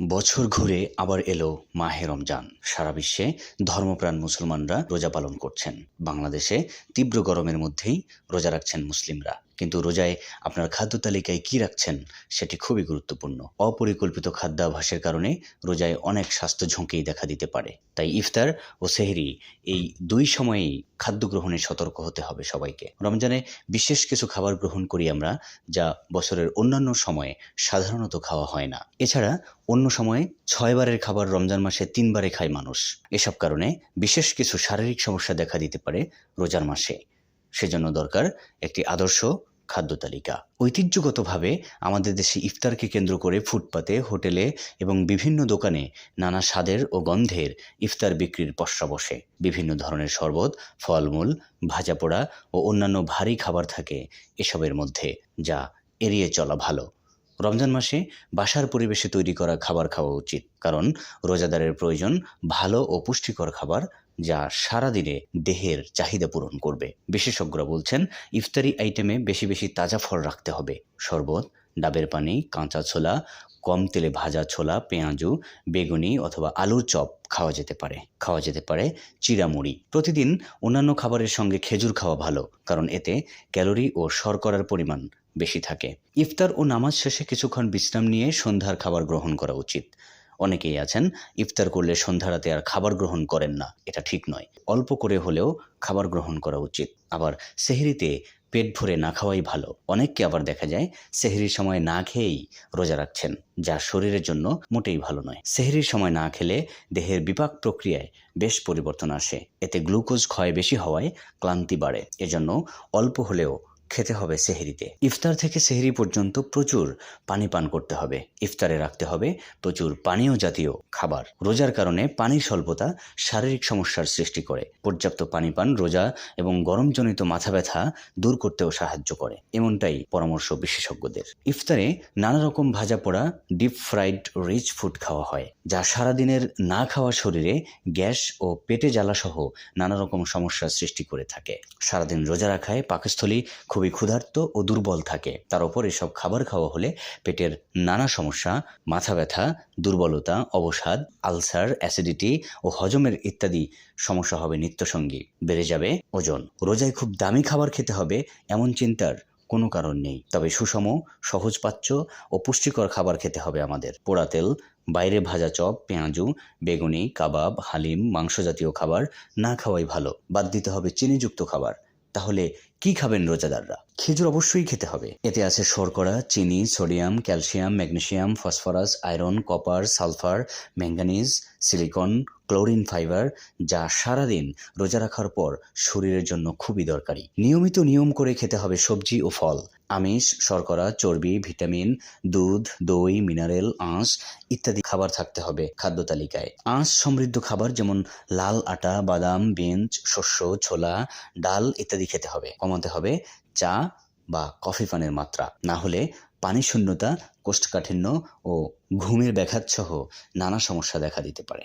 বছর ঘুরে আবার এলো মাহে রমজান। সারা বিশ্বে ধর্মপ্রাণ মুসলমানরা রোজা পালন করছেন। বাংলাদেশে তীব্র গরমের মধ্যেই রোজা রাখছেন মুসলিমরা। কিন্তু রোজায় আপনার খাদ্য তালিকায় কি রাখছেন সেটি খুবই গুরুত্বপূর্ণ। অপরিকল্পিত খাদ্যাভ্যাসের কারণে রোজায় অনেক স্বাস্থ্য ঝুঁকি দেখা দিতে পারে। তাই ইফতার ও সেহরি এই দুই সময়েই খাদ্য গ্রহণে সতর্ক হতে হবে সবাইকে। রমজানে বিশেষ কিছু খাবার গ্রহণ করি আমরা যা বছরের অন্যান্য সময়ে সাধারণত খাওয়া হয় না। এছাড়া অন্য সময়ে ছয়বারের খাবার রমজান মাসে তিনবারে খায় মানুষ। এসব কারণে বিশেষ কিছু শারীরিক সমস্যা দেখা দিতে পারে রোজার মাসে। সেজন্য দরকার একটি আদর্শ খাদ্য তালিকা। ঐতিহ্যগতভাবে আমাদের দেশে ইফতারকে কেন্দ্র করে ফুটপাতে, হোটেলে এবং বিভিন্ন দোকানে নানা স্বাদের ও গন্ধের ইফতার বিক্রির পসরা বসে। বিভিন্ন ধরনের শরবত, ফলমূল ভাজা পোড়া ও অন্যান্য ভারী খাবার থাকে এসবের মধ্যে, যা এড়িয়ে চলা ভালো। রমজান মাসে বাসার পরিবেশে তৈরি করা খাবার খাওয়া উচিত, কারণ রোজাদারের প্রয়োজন ভালো ও পুষ্টিকর খাবার যা সারাদিনে দেহের চাহিদা পূরণ করবে। বিশেষজ্ঞরা বলছেন, ইফতারি আইটেমে বেশি বেশি তাজা ফল রাখতে হবে। শরবত, ডাবের পানি, কাঁচা ছোলা, কম তেলে ভাজা ছোলা, পেঁয়াজু, বেগুনি অথবা আলুর চপ খাওয়া যেতে পারে। খাওয়া যেতে পারে চিড়ামুড়ি। প্রতিদিন অন্যান্য খাবারের সঙ্গে খেজুর খাওয়া ভালো, কারণ এতে ক্যালোরি ও শর্করার পরিমাণ বেশি থাকে। ইফতার ও নামাজ শেষে কিছুক্ষণ বিশ্রাম নিয়ে সন্ধ্যার খাবার গ্রহণ করা উচিত। অনেকেই আছেন, ইফতার করলে সন্ধ্যা রাতে আর খাবার গ্রহণ করেন না, এটা ঠিক নয়। অল্প করে হলেও খাবার গ্রহণ করা উচিত। আবার সেহরিতে পেট ভরে না খাওয়াই ভালো। অনেককে আবার দেখা যায় সেহরির সময় না খেয়েই রোজা রাখছেন, যা শরীরের জন্য মোটেই ভালো নয়। সেহরির সময় না খেলে দেহের বিপাক প্রক্রিয়ায় বেশ পরিবর্তন আসে। এতে গ্লুকোজ ক্ষয় বেশি হওয়ায় ক্লান্তি বাড়ে। এজন্য অল্প হলেও খেতে হবে সেহরিতে। ইফতার থেকে সেহরি পর্যন্ত প্রচুর পানি পান করতে হবে। ইফতারে রাখতে হবে প্রচুর পানীয় জাতীয় খাবার। রোজার কারণে পানির স্বল্পতা শারীরিক সমস্যার সৃষ্টি করে। পর্যাপ্ত পানি পান রোজা এবং গরমজনিত মাথা ব্যথা দূর করতেও সাহায্য করে। এমনটাই পরামর্শ বিশেষজ্ঞদের। ইফতারে নানা রকম ভাজা পোড়া ডিপ ফ্রাইড রিচ ফুড খাওয়া হয়, যা সারাদিনের না খাওয়া শরীরে গ্যাস ও পেটে জ্বালাসহ নানা রকম সমস্যার সৃষ্টি করে থাকে। সারাদিন রোজা রাখায় পাকস্থলী খুবই ক্ষুধার্ত ও দুর্বল থাকে। তার উপর এসব খাবার খাওয়া হলে পেটের নানা সমস্যা, মাথা ব্যথা, দুর্বলতা, অবসাদ, আলসার, অ্যাসিডিটি ও হজমের ইত্যাদি সমস্যা হবে নিত্যসঙ্গী। বেড়ে যাবে ওজন। রোজায় খুব দামি খাবার খেতে হবে এমন চিন্তার কোনো কারণ নেই। তবে সুষম সহজপাচ্য ও পুষ্টিকর খাবার খেতে হবে আমাদের। পোড়া তেল, বাইরে ভাজা চপ, পেঁয়াজু, বেগুনি, কাবাব, হালিম মাংস জাতীয় খাবার না খাওয়াই ভালো। বাদ দিতে হবে চিনিযুক্ত খাবার। তাহলে কি খাবেন রোজাদাররা? খেজুর অবশ্যই খেতে হবে। এতে আছে শর্করা, চিনি, sodium, calcium magnesium phosphorus, iron, copper, sulphur manganese silicon, chlorine fibre, যা সারাদিন রোজা রাখার পর শরীরের জন্য খুবই দরকারি। নিয়মিত নিয়ম করে খেতে হবে সবজি ও ফল। আমিষ, শর্করা, চর্বি, ভিটামিন, দুধ, দই, মিনারেল, আঁশ ইত্যাদি খাবার থাকতে হবে খাদ্য তালিকায়। আঁশ সমৃদ্ধ খাবার যেমন লাল আটা, বাদাম বিনস শস্য, ছোলা, ডাল ইত্যাদি খেতে হবে। কমাতে হবে চা বা কফি পানের মাত্রা। না হলে পানি শূন্যতা কোষ্ঠকাঠিন্য ও ঘুমের ব্যাঘাত সহ নানা সমস্যা দেখা দিতে পারে।